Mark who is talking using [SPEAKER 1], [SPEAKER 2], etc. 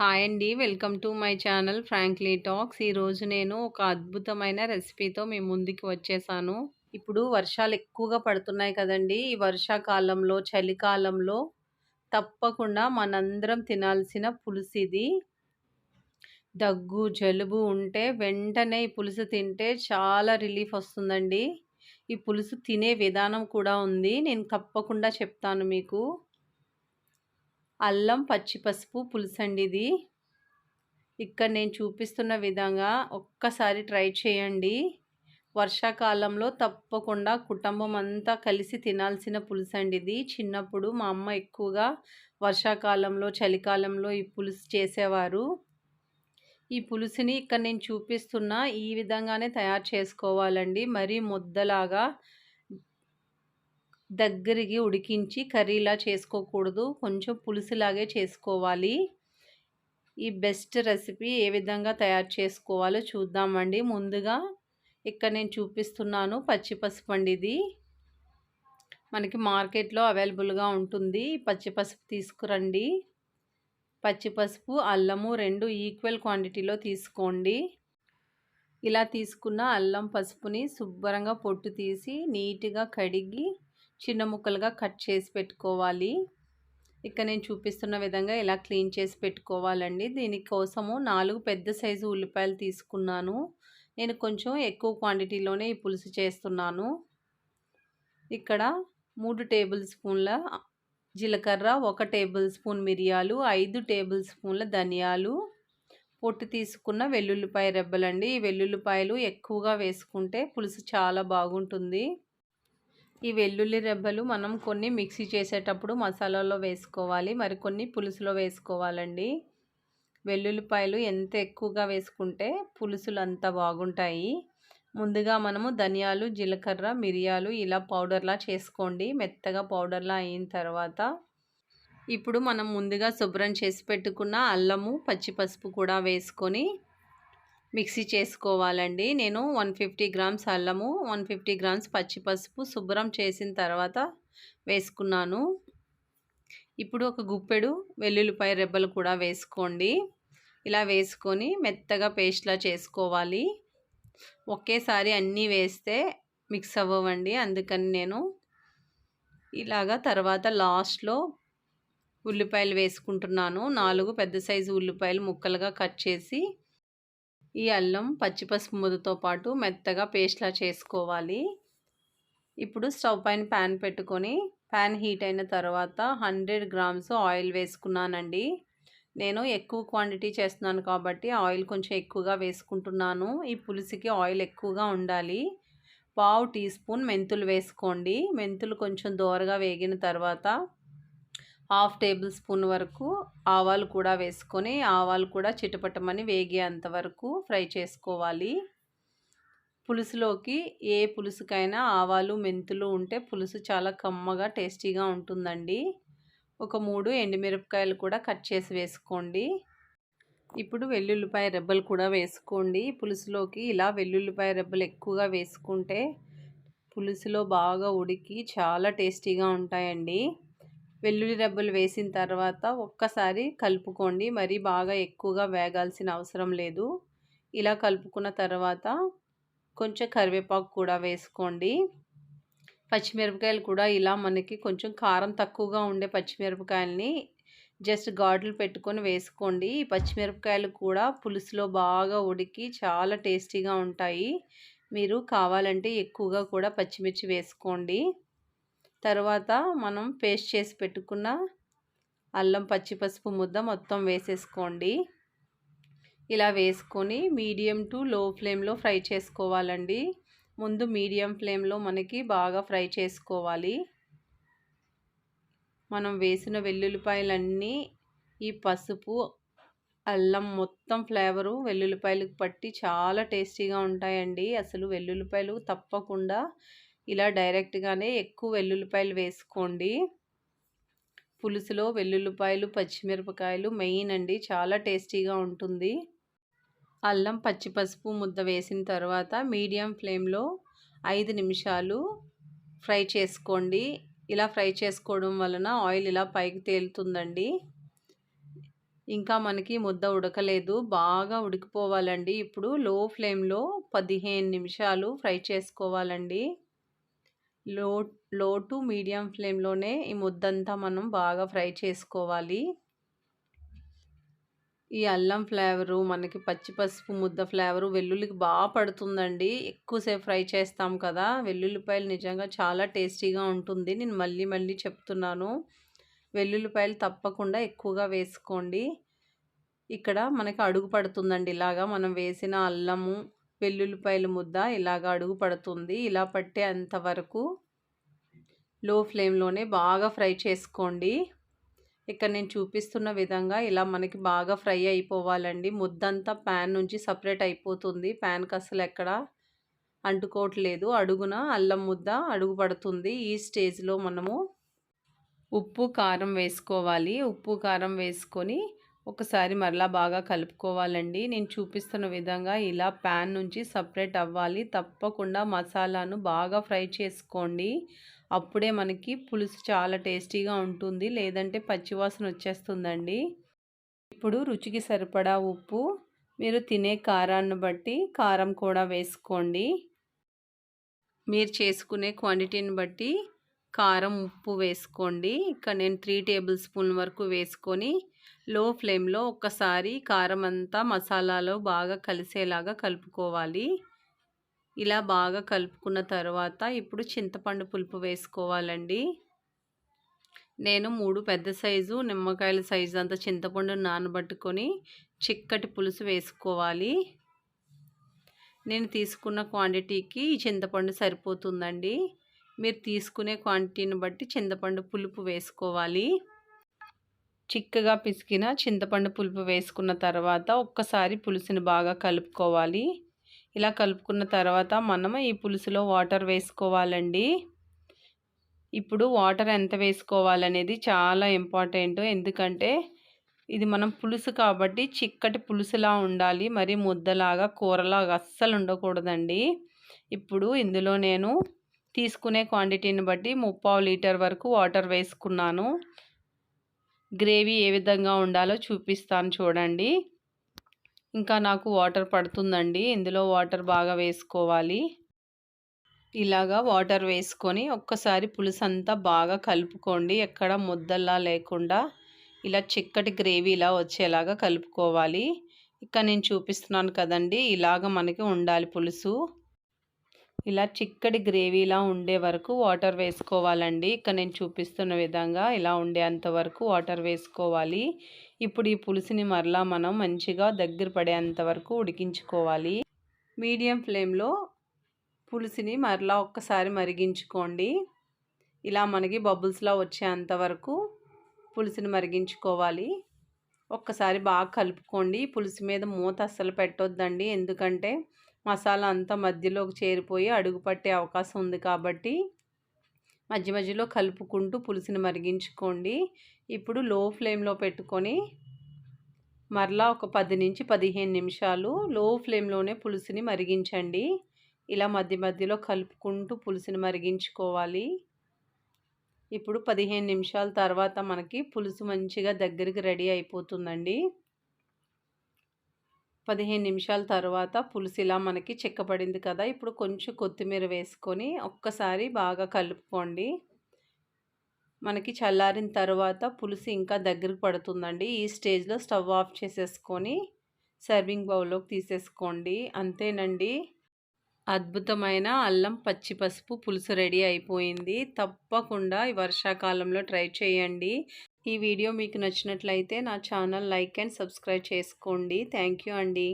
[SPEAKER 1] Hi అండి. Welcome to my channel frankly talks. ఈరోజు నేను ఒక అద్భుతమైన రెసిపీతో మీ ముందుకి వచ్చేసాను. ఇప్పుడు వర్షాలు ఎక్కువగా పడుతున్నాయి కదండి. ఈ వర్షాకాలంలో చలికాలంలో తప్పకుండా మనందరం తినాల్సిన పులుసు ఇది దగ్గు జలుబు ఉంటే వెంటనే ఈ పులుసు తింటే చాలా రిలీఫ్ వస్తుందండి. ఈ పులుసు తినే విధానం కూడా ఉంది. నేను తప్పకుండా చెప్తాను మీకు. అల్లం పచ్చి పసుపు పులుసండి ఇది. ఇక్కడ నేను చూపిస్తున్న విధంగా ఒక్కసారి ట్రై చేయండి. వర్షాకాలంలో తప్పకుండా కుటుంబం అంతా కలిసి తినాల్సిన పులుసు అండి ఇది. చిన్నప్పుడు మా అమ్మ ఎక్కువగా వర్షాకాలంలో చలికాలంలో ఈ పులుసు చేసేవారు. ఈ పులుసుని ఇక్కడ నేను చూపిస్తున్న ఈ విధంగానే తయారు చేసుకోవాలండి. మరీ ముద్దలాగా దగ్గరికి ఉడికించి కర్రీలా చేసుకోకూడదు. కొంచెం పులుసులాగే చేసుకోవాలి. ఈ బెస్ట్ రెసిపీ ఏ విధంగా తయారు చేసుకోవాలో చూద్దామండి. ముందుగా ఇక్కడ నేను చూపిస్తున్నాను పచ్చి పసుపు అండి ఇది. మనకి మార్కెట్లో అవైలబుల్గా ఉంటుంది. పచ్చి పసుపు తీసుకురండి. పచ్చి పసుపు అల్లము రెండు ఈక్వల్ క్వాంటిటీలో తీసుకోండి. ఇలా తీసుకున్న అల్లం పసుపుని శుభ్రంగా పొట్టు తీసి నీట్గా కడిగి చిన్న ముక్కలుగా కట్ చేసి పెట్టుకోవాలి. ఇక్కడ నేను చూపిస్తున్న విధంగా ఇలా క్లీన్ చేసి పెట్టుకోవాలండి. దీనికోసము నాలుగు పెద్ద సైజు ఉల్లిపాయలు తీసుకున్నాను. నేను కొంచెం ఎక్కువ క్వాంటిటీలోనే ఈ పులుసు చేస్తున్నాను. ఇక్కడ మూడు టేబుల్ స్పూన్ల జీలకర్ర ఒక టేబుల్ స్పూన్ మిరియాలు ఐదు టేబుల్ స్పూన్ల ధనియాలు. పొట్టు తీసుకున్న వెల్లుల్లిపాయ రెబ్బలండి. ఈ వెల్లుల్లిపాయలు ఎక్కువగా వేసుకుంటే పులుసు చాలా బాగుంటుంది. ఈ వెల్లుల్లి రెబ్బలు మనం కొన్ని మిక్సీ చేసేటప్పుడు మసాలాలో వేసుకోవాలి. మరికొన్ని పులుసులో వేసుకోవాలండి. వెల్లుల్లిపాయలు ఎంత ఎక్కువగా వేసుకుంటే పులుసులు అంత బాగుంటాయి. ముందుగా మనము ధనియాలు జీలకర్ర మిరియాలు ఇలా పౌడర్లా చేసుకోండి. మెత్తగా పౌడర్లా అయిన తర్వాత ఇప్పుడు మనం ముందుగా శుభ్రం చేసి పెట్టుకున్న అల్లము పచ్చిపసుపు కూడా వేసుకొని మిక్సీ చేసుకోవాలండి. నేను వన్ ఫిఫ్టీ గ్రామ్స్ అల్లము వన్ ఫిఫ్టీ గ్రామ్స్ పచ్చిపసుపు శుభ్రం చేసిన తర్వాత వేసుకున్నాను. ఇప్పుడు ఒక గుప్పెడు వెల్లుల్లిపాయ రెబ్బలు కూడా వేసుకోండి. ఇలా వేసుకొని మెత్తగా పేస్ట్లా చేసుకోవాలి. ఒకేసారి అన్నీ వేస్తే మిక్స్ అవ్వండి అందుకని నేను ఇలాగా తర్వాత లాస్ట్లో ఉల్లిపాయలు వేసుకుంటున్నాను. నాలుగు పెద్ద సైజు ఉల్లిపాయలు ముక్కలుగా కట్ చేసి ఈ అల్లం పచ్చిపసుపు ముద్దతో పాటు మెత్తగా పేస్ట్లా చేసుకోవాలి. ఇప్పుడు స్టవ్ పైన ప్యాన్ పెట్టుకొని ప్యాన్ హీట్ అయిన తర్వాత హండ్రెడ్ గ్రామ్స్ ఆయిల్ వేసుకున్నానండి. నేను ఎక్కువ క్వాంటిటీ చేస్తున్నాను కాబట్టి ఆయిల్ కొంచెం ఎక్కువగా వేసుకుంటున్నాను. ఈ పులుసుకి ఆయిల్ ఎక్కువగా ఉండాలి. పావు టీ స్పూన్ మెంతులు వేసుకోండి. మెంతులు కొంచెం దోరగా వేగిన తర్వాత హాఫ్ టేబుల్ స్పూన్ వరకు ఆవాలు కూడా వేసుకొని ఆవాలు కూడా చిటపటమని వేగేంత వరకు ఫ్రై చేసుకోవాలి. పులుసులోకి ఏ పులుసుకైనా ఆవాలు మెంతులు ఉంటే పులుసు చాలా కమ్మగా టేస్టీగా ఉంటుందండి. ఒక మూడు ఎండుమిరపకాయలు కూడా కట్ చేసి వేసుకోండి. ఇప్పుడు వెల్లుల్లిపాయ రెబ్బలు కూడా వేసుకోండి. పులుసులోకి ఇలా వెల్లుల్లిపాయ రెబ్బలు ఎక్కువగా వేసుకుంటే పులుసులో బాగా ఉడికి చాలా టేస్టీగా ఉంటాయండి. వెల్లుల్లి రెబ్బలు వేసిన తర్వాత ఒక్కసారి కలుపుకోండి. మరి బాగా ఎక్కువగా వేగాల్సిన అవసరం లేదు. ఇలా కలుపుకున్న తర్వాత కొంచెం కరివేపాకు కూడా వేసుకోండి. పచ్చిమిరపకాయలు కూడా ఇలా మనకి కొంచెం కారం తక్కువగా ఉండే పచ్చిమిరపకాయలని జస్ట్ గాడ్లు పెట్టుకొని వేసుకోండి. ఈ పచ్చిమిరపకాయలు కూడా పులుసులో బాగా ఉడికి చాలా టేస్టీగా ఉంటాయి. మీరు కావాలంటే ఎక్కువగా కూడా పచ్చిమిర్చి వేసుకోండి. తర్వాత మనం పేస్ట్ చేసి పెట్టుకున్న అల్లం పచ్చి పసుపు ముద్ద మొత్తం వేసేసుకోండి. ఇలా వేసుకొని మీడియం టు లో ఫ్లేమ్లో ఫ్రై చేసుకోవాలండి. ముందు మీడియం ఫ్లేమ్లో మనకి బాగా ఫ్రై చేసుకోవాలి. మనం వేసిన వెల్లుల్లిపాయలన్నీ ఈ పసుపు అల్లం మొత్తం ఫ్లేవరు వెల్లుల్లిపాయలకు పట్టి చాలా టేస్టీగా ఉంటాయండి. అసలు వెల్లుల్లిపాయలు తప్పకుండా ఇలా డైరెక్ట్గానే ఎక్కువ వెల్లుల్లిపాయలు వేసుకోండి. పులుసులో వెల్లుల్లిపాయలు పచ్చిమిరపకాయలు మెయిన్ అండి. చాలా టేస్టీగా ఉంటుంది. అల్లం పచ్చి పసుపు ముద్ద వేసిన తర్వాత మీడియం ఫ్లేమ్లో ఐదు నిమిషాలు ఫ్రై చేసుకోండి. ఇలా ఫ్రై చేసుకోవడం వలన ఆయిల్ ఇలా పైకి తేలుతుందండి. ఇంకా మనకి ముద్ద ఉడకలేదు. బాగా ఉడికిపోవాలండి. ఇప్పుడు లో ఫ్లేమ్లో పదిహేను నిమిషాలు ఫ్రై చేసుకోవాలండి. లో లో టు మీడియం ఫ్లేమ్లోనే ఈ ముద్దంతా మనం బాగా ఫ్రై చేసుకోవాలి. ఈ అల్లం ఫ్లేవరు మనకి పచ్చి పసుపు ముద్ద ఫ్లేవరు వెల్లుల్లికి బాగా పడుతుందండి. ఎక్కువసేపు ఫ్రై చేస్తాం కదా వెల్లుల్లిపాయలు నిజంగా చాలా టేస్టీగా ఉంటుంది. నేను మళ్ళీ మళ్ళీ చెప్తున్నాను. వెల్లుల్లిపాయలు తప్పకుండా ఎక్కువగా వేసుకోండి. ఇక్కడ మనకి అడుగు పడుతుందండి. ఇలాగా మనం వేసిన అల్లము వెల్లుల్లిపాయల ముద్ద ఇలాగ అడుగు పడుతుంది. ఇలా పట్టే అంతవరకు లో ఫ్లేమ్లోనే బాగా ఫ్రై చేసుకోండి. ఇక్కడ నేను చూపిస్తున్న విధంగా ఇలా మనకి బాగా ఫ్రై అయిపోవాలండి. ముద్దంతా ప్యాన్ నుంచి సపరేట్ అయిపోతుంది. ప్యాన్కి అసలు ఎక్కడ అంటుకోవట్లేదు. అడుగున అల్లం ముద్ద అడుగు పడుతుంది. ఈ స్టేజ్లో మనము ఉప్పు కారం వేసుకోవాలి. ఉప్పు కారం వేసుకొని ఒకసారి మరలా బాగా కలుపుకోవాలండి. నేను చూపిస్తున్న విధంగా ఇలా ప్యాన్ నుంచి సపరేట్ అవ్వాలి. తప్పకుండా మసాలాను బాగా ఫ్రై చేసుకోండి. అప్పుడే మనకి పులుసు చాలా టేస్టీగా ఉంటుంది. లేదంటే పచ్చివాసన వచ్చేస్తుందండి. ఇప్పుడు రుచికి సరిపడా ఉప్పు మీరు తినే కారాన్ని బట్టి కారం కూడా వేసుకోండి. మీరు చేసుకునే క్వాంటిటీని బట్టి కారం ఉప్పు వేసుకోండి. ఇక్కడ నేను త్రీ టేబుల్ స్పూన్ వరకు వేసుకొని లో ఫ్లేమ్లో ఒక్కసారి కారం అంతా మసాలాలో బాగా కలిసేలాగా కలుపుకోవాలి. ఇలా బాగా కలుపుకున్న తర్వాత ఇప్పుడు చింతపండు పులుపు వేసుకోవాలండి. నేను మూడు పెద్ద సైజు నిమ్మకాయల సైజు అంత చింతపండు నానబట్టుకొని చిక్కటి పులుసు వేసుకోవాలి. నేను తీసుకున్న క్వాంటిటీకి చింతపండు సరిపోతుందండి. మీరు తీసుకునే క్వాంటిటీని బట్టి చింతపండు పులుపు వేసుకోవాలి. చిక్కగా పిసికిన చింతపండు పులుపు వేసుకున్న తర్వాత ఒక్కసారి పులుసుని బాగా కలుపుకోవాలి. ఇలా కలుపుకున్న తర్వాత మనం ఈ పులుసులో వాటర్ వేసుకోవాలండి. ఇప్పుడు వాటర్ ఎంత వేసుకోవాలనేది చాలా ఇంపార్టెంట్. ఎందుకంటే ఇది మనం పులుసు కాబట్టి చిక్కటి పులుసులా ఉండాలి. మరి ముద్దలాగా కూరలాగా అస్సలు ఉండకూడదండి. ఇప్పుడు ఇందులో నేను తీసుకునే క్వాంటిటీని బట్టి ముప్పావు లీటర్ వరకు వాటర్ వేసుకున్నాను. గ్రేవీ ఏ విధంగా ఉండాలో చూపిస్తాను చూడండి. ఇంకా నాకు వాటర్ పడుతుందండి. ఇందులో వాటర్ బాగా వేసుకోవాలి. ఇలాగా వాటర్ వేసుకొని ఒక్కసారి పులుసు అంతా బాగా కలుపుకోండి. ఎక్కడ ముద్దల్లా లేకుండా ఇలా చిక్కటి గ్రేవీ ఇలా వచ్చేలాగా కలుపుకోవాలి. ఇక్కడ నేను చూపిస్తున్నాను కదండి. ఇలాగ మనకి ఉండాలి పులుసు. ఇలా చిక్కటి గ్రేవీలా ఉండే వరకు వాటర్ వేసుకోవాలండి. ఇక్కడ నేను చూపిస్తున్న విధంగా ఇలా ఉండేంత వరకు వాటర్ వేసుకోవాలి. ఇప్పుడు ఈ పులుసుని మరలా మనం మంచిగా దగ్గర పడేంత వరకు ఉడికించుకోవాలి. మీడియం ఫ్లేమ్లో పులుసుని మరలా ఒక్కసారి మరిగించుకోండి. ఇలా మనకి బబుల్స్లా వచ్చేంత వరకు పులుసుని మరిగించుకోవాలి. ఒక్కసారి బాగా కలుపుకోండి. పులుసు మీద మూత అస్సలు పెట్టొద్దండి. ఎందుకంటే మసాలా అంతా మధ్యలోకి చేరిపోయి అడుగు పట్టే అవకాశం ఉంది కాబట్టి మధ్య మధ్యలో కలుపుకుంటూ పులుసుని మరిగించుకోండి. ఇప్పుడు లో ఫ్లేమ్లో పెట్టుకొని మరలా ఒక పది నుంచి పదిహేను నిమిషాలు లో ఫ్లేమ్లోనే పులుసుని మరిగించండి. ఇలా మధ్య మధ్యలో కలుపుకుంటూ పులుసుని మరిగించుకోవాలి. ఇప్పుడు పదిహేను నిమిషాల తర్వాత మనకి పులుసు మంచిగా దగ్గరికి రెడీ అయిపోతుందండి. పదిహేను నిమిషాల తర్వాత పులుసు ఇలా మనకి చెక్కబడింది కదా. ఇప్పుడు కొంచెం కొత్తిమీర వేసుకొని ఒక్కసారి బాగా కలుపుకోండి. మనకి చల్లారిన తర్వాత పులుసు ఇంకా దగ్గరకు పడుతుందండి. ఈ స్టేజ్లో స్టవ్ ఆఫ్ చేసేసుకొని సర్వింగ్ బౌల్లోకి తీసేసుకోండి. అంతేనండి. అద్భుతమైన అల్లం పచ్చి పసుపు పులుసు రెడీ అయిపోయింది. తప్పకుండా ఈ వర్షాకాలంలో ట్రై చేయండి. ఈ వీడియో మీకు నచ్చినట్లయితే నా ఛానల్ లైక్ అండ్ సబ్స్క్రైబ్ చేసుకోండి. థ్యాంక్ యూ అండి.